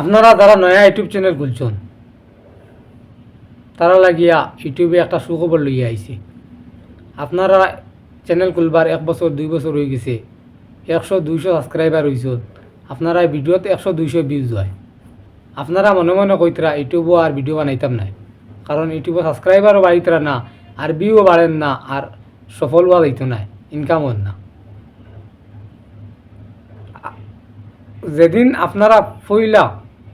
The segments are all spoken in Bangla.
আপনারা যারা নয়া ইউটিউব চ্যানেল খুলছেন, তারা লাগিয়া ইউটিউবে একটা সুখবর লইয়া আইছে। আপনারা চ্যানেল খুলবার এক বছর, দুই বছর হয়ে গেছে, একশো দুইশো সাবস্ক্রাইবার হয়েছে আপনারা ভিডিওতে একশো দুইশো ভিউজ হয়। আপনারা মনে মনে কইতরা, ইউটিউবও আর ভিডিও বানাইতাম নাই। কারণ ইউটিউবে সাবস্ক্রাইবারও বাড়িতরা না, আর ভিউও বাড়েন না, আর সফল হওয়া যাইতো নাই ইনকাম হন না। যেদিন আপনারা পইলা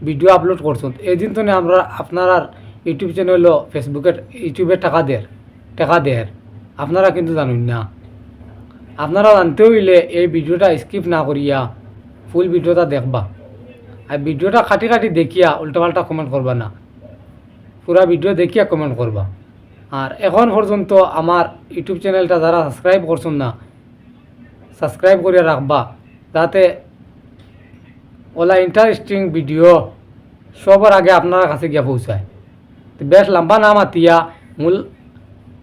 ভিডিও আপলোড করছেন। এদিন তো আমরা আপনার আর ইউটিউব চ্যানেল ফেসবুকে ইউটিউবে টাকা দের টাকা দের আপনারা কিন্তু জানুন না। আপনারা জানতে হইলে এই ভিডিওটা স্কিপ না করিয়া ফুল ভিডিওটা দেখবা। আর ভিডিওটা কাটি কাটি দেখিয়া উল্টাপাল্টা কমেন্ট করবা না। পুরা ভিডিও দেখিয়া কমেন্ট করবা। আর এখন পর্যন্ত আমার ইউটিউব চ্যানেলটা যারা সাবস্ক্রাইব করছেন না সাবস্ক্রাইব করিয়া রাখবা। যাতে ওলা ইন্টারেস্টিং ভিডিও সবার আগে আপনার কাছে গিয়া পৌঁছায়। তো বেশ লম্বা নাম আতিয়া মূল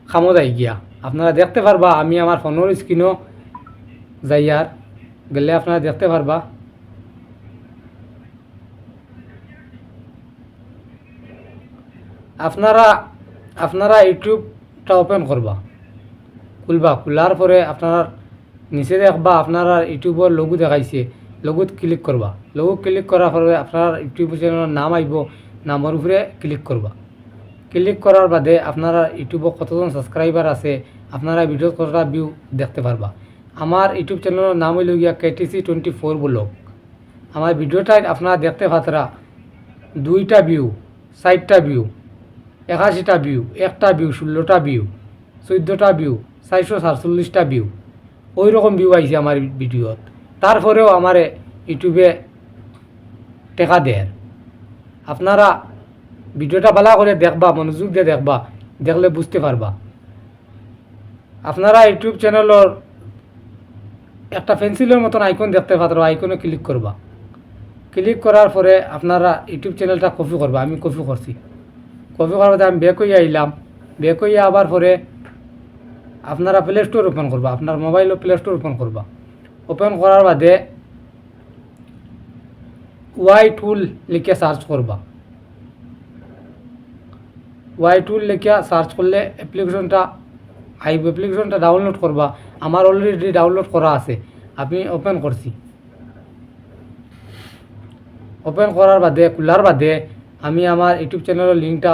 খামত আই গিয়া। আপনারা দেখতে পারবা, আমি আমার ফোনের স্ক্রিনও যাইয়ার গেলে আপনারা দেখতে পারবা। আপনারা আপনারা ইউটিউবটা ওপেন করবা। খুলবা। খোলার পরে আপনার নিচে দেখবা, আপনারা ইউটিউবের লঘু দেখাইছে। লঘুত ক্লিক করবা লঘু ক্লিক করার পরে আপনার ইউটিউব চ্যানেলের নাম আইব নামের উপরে ক্লিক করবা ক্লিক করার বাদে আপনারা ইউটিউবে কতজন সাবস্ক্রাইবার আছে আপনারা ভিডিও কতটা ভিউ দেখতে পারবা আমার ইউটিউব চ্যানেলের নাম হইল গিয়া কেটিসি টোয়েন্টি ফোর ব্লগ। আমার ভিডিওটাই আপনারা দেখতে পাতরা দুইটা ভিউ চারটা ভিউ একাশিটা ভিউ একটা ভিউ ষোলোটা ভিউ চোদ্দোটা ভিউ চারশো সাতচল্লিশটা ভিউ ওই রকম ভিউ আইছে আমার ভিডিওত তারপরেও আমারে ইউটিউবে টেকা দেয়। আপনারা ভিডিওটা ভালো করে দেখবা, মনোযোগ দিয়ে দেখবা, দেখলে বুঝতে পারবা। আপনারা ইউটিউব চ্যানেলের একটা পেন্সিলের মতন আইকন দেখতে পাত্র আইকনে ক্লিক করবা। ক্লিক করার পরে আপনারা ইউটিউব চ্যানেলটা কপি করবা, আমি কপি করছি। কপি করার পরে আমি ব্যাক হইয়া আইলাম। ব্যাক হইয়া আবার পরে আপনারা প্লে স্টোর ওপেন করবা, আপনার মোবাইলও প্লে স্টোর ওপেন করবা। ওপেন করার বাদে ওয়াই টুল লিখে সার্চ করবা। ওয়াই টুল লিখে সার্চ করলে অ্যাপ্লিকেশনটা আইব অ্যাপ্লিকেশনটা ডাউনলোড করবা। আমার অলরেডি ডাউনলোড করা আছে। আমি ওপেন করছি। ওপেন করার বাদে, খোলার বাদে আমি আমার ইউটিউব চ্যানেলের লিঙ্কটা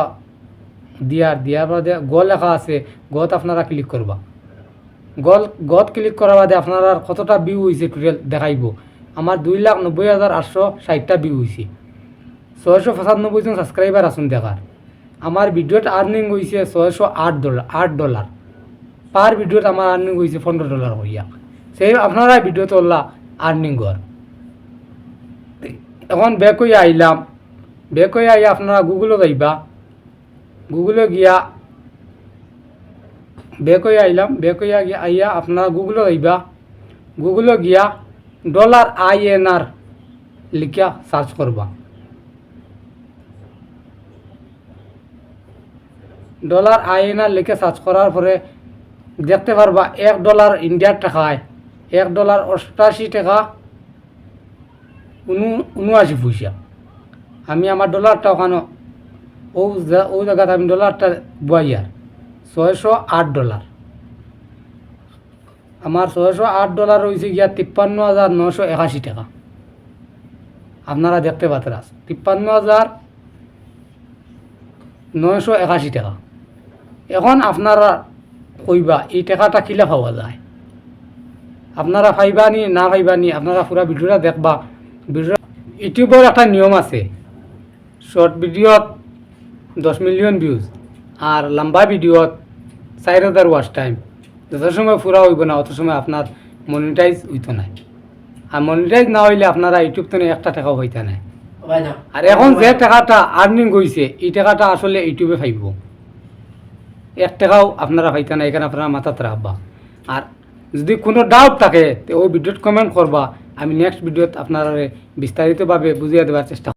দিয়ার দিয়ার বাদে গ লেখা আছে। গত আপনারা ক্লিক করবা। গল গত ক্লিক করার বাদে আপনার কতটা ভিউ হয়েছে টোটাল দেখাইব। আমার দুই লাখ নব্বই হাজার আটশো ষাটটা ভিউ হয়েছে ছয়শো পঁচানব্বই জন সাবস্ক্রাইবার আসুন দেখার। আমার ভিডিওত আর্নিং হয়েছে ছয়শো আট ডলার আট ডলার পার ভিডিওত আমার আর্নিং হয়েছে পনেরো ডলার হইয়া সেই আপনারা ভিডিওতে ওলা আর্নিং কর। এখন ব্যাক হইয়া আইলাম। ব্যাক হইয়া আইয়া আপনারা গুগলও যাইবা। গুগলে গিয়া ব্যাক হইয়া আইলাম ব্যাক হইয়া গিয়া আইয়া আপনারা গুগলে যাইবা। গুগলে গিয়া ডলার আই এন আর লিখিয়া সার্চ করবা। ডলার আই এন আর লিখে সার্চ করার পরে দেখতে পারবা এক ডলার ইন্ডিয়ার টাকায় এক ডলার অষ্টাশি টাকা উনু উনআশি পয়সা। আমি আমার ডলারটা ওখানে ও ওই জায়গাতে আমি ডলারটা বয়ার ছয়শো আট ডলার আমার ছয়শো আট ডলার হয়েছে গিয়া তিপ্পান্ন হাজার নশো একাশি টাকা। আপনারা দেখতে পাতেন তিপ্পান্ন হাজার নয়শো একাশি টাকা। এখন আপনারা কইবা, এই টাকাটা কিলা পাওয়া যায়? আপনারা পাইবা নি, না পাইবা নি, আপনারা পুরা ভিডিওটা দেখবা। ভিডিও ইউটিউবের একটা নিয়ম আছে। শর্ট ভিডিওত দশ মিলিয়ন ভিউজ আর লম্বা ভিডিওত চার হাজার ওয়াচ টাইম যত সময় পুরা হইব না অত সময় আপনার মনিটাইজ হইত নাই আর মনিটাইজ না হইলে আপনারা ইউটিউব তো একটা টাকাও হইতে নাই আর এখন যে টাকাটা আর্নিং হয়েছে এই টাকাটা আসলে ইউটিউবে পাইব। এক টাকাও আপনারা পাইতে না এখানে আপনারা মাথাত রাখবা। আর যদি কোনো ডাউট থাকে তো ওই ভিডিওত কমেন্ট করবা। আমি নেক্সট ভিডিওত আপনারা বিস্তারিতভাবে বুঝিয়ে দেওয়ার চেষ্টা